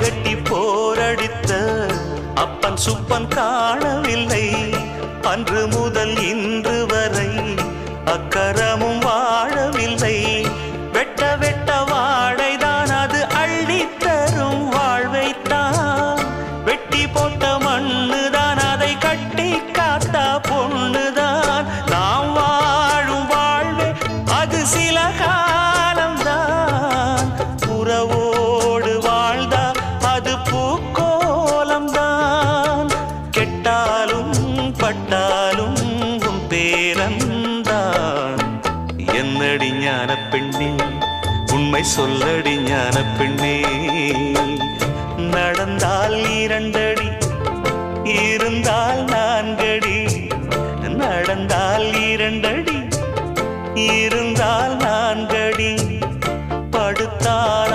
கட்டி போரடித்த அப்பன் சுப்பன் காணவில்லை. அன்று முதல் இன்று வரை அக்கரமும் வாழவில்லை. வெட்ட வெட்ட வாழைதான் அது அள்ளி தரும் வாழ்வைத்தான் வெட்டி போட்ட மண்ணுதான் அதை கட்டி காத்தா பொண்ணுதான். நாம் வாழும் வாழ்வே அது சில கெட்டாலும் பட்டாலும் உன் பேரந்தான் என்னடி ஞான பெண்ணே உண்மை சொல்லடி ஞான பெண்ணே நடந்தால் இரண்டடி இருந்தால் நான்கடி. நடந்தால் இரண்டடி இருந்தால் நான்கடி. படுத்தால்